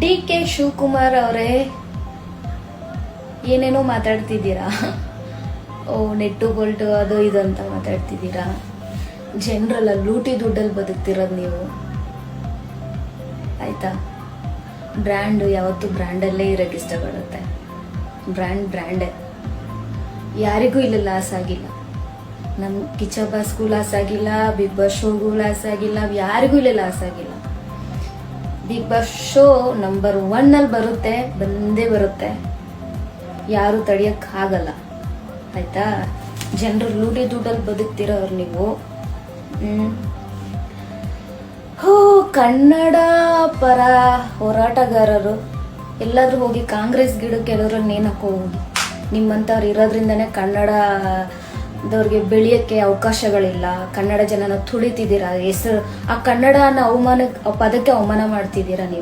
D K Shivakumar ಅವರೇ, ಏನೇನೋ ಮಾತಾಡ್ತಿದ್ದೀರಾ? ಓ, ನೆಟ್ಟು ಬೋಲ್ಟು, ಅದು ಇದು ಅಂತ ಮಾತಾಡ್ತಿದ್ದೀರಾ? ಜನರಲ್ಲ, ಲೂಟಿ ದುಡ್ಡಲ್ಲಿ ಬದುಕ್ತಿರೋದು ನೀವು. ಆಯ್ತಾ? ಬ್ರ್ಯಾಂಡು ಯಾವತ್ತೂ ಬ್ರ್ಯಾಂಡಲ್ಲೇ ಇರೋಕ್ಕೆ ಇಷ್ಟಪಡುತ್ತೆ. ಬ್ರ್ಯಾಂಡ್ ಬ್ರ್ಯಾಂಡೇ. ಯಾರಿಗೂ ಇಲ್ಲಿ ಲಾಸ್ ಆಗಿಲ್ಲ. ನಮ್ಮ ಕಿಚಬಾಸ್ಗೂ ಲಾಸ್ ಆಗಿಲ್ಲ, ಬಿಗ್ ಬಾಸ್ ಶೋಗೂ ಲಾಸ್ ಆಗಿಲ್ಲ, ಯಾರಿಗೂ ಇಲ್ಲಿ ಲಾಸ್ ಆಗಿಲ್ಲ. ಬಿಗ್ ಬಾಸ್ ಶೋ ನಂಬರ್ ಒನ್ನಲ್ಲಿ ಬರುತ್ತೆ, ಬಂದೇ ಬರುತ್ತೆ. ಯಾರು ಆಗಲ್ಲ. ಆಯ್ತಾ? ಜನರು ಲೂಟಿ ದುಡ್ಡಲ್ಲಿ ಬದುಕ್ತಿರೋರು ನೀವು. ಹೋ, ಕನ್ನಡ ಪರ ಹೋರಾಟಗಾರರು. ಎಲ್ಲಾದ್ರೂ ಹೋಗಿ ಕಾಂಗ್ರೆಸ್ ಗಿಡಕ್ಕೆ ಎಲ್ಲರೂ ನೇಣಕ್ಕೆ ಹೋಗಿ. ನಿಮ್ಮಂಥವ್ರು ಇರೋದ್ರಿಂದನೇ ಕನ್ನಡದವ್ರಿಗೆ ಬೆಳೆಯೋಕ್ಕೆ ಅವಕಾಶಗಳಿಲ್ಲ. ಕನ್ನಡ ಜನನ ತುಳಿತಿದ್ದೀರಾ? ಹೆಸರು ಆ ಕನ್ನಡನ ಅವಮಾನ ಪದಕ್ಕೆ ಅವಮಾನ ಮಾಡ್ತಿದ್ದೀರಾ ನೀವು?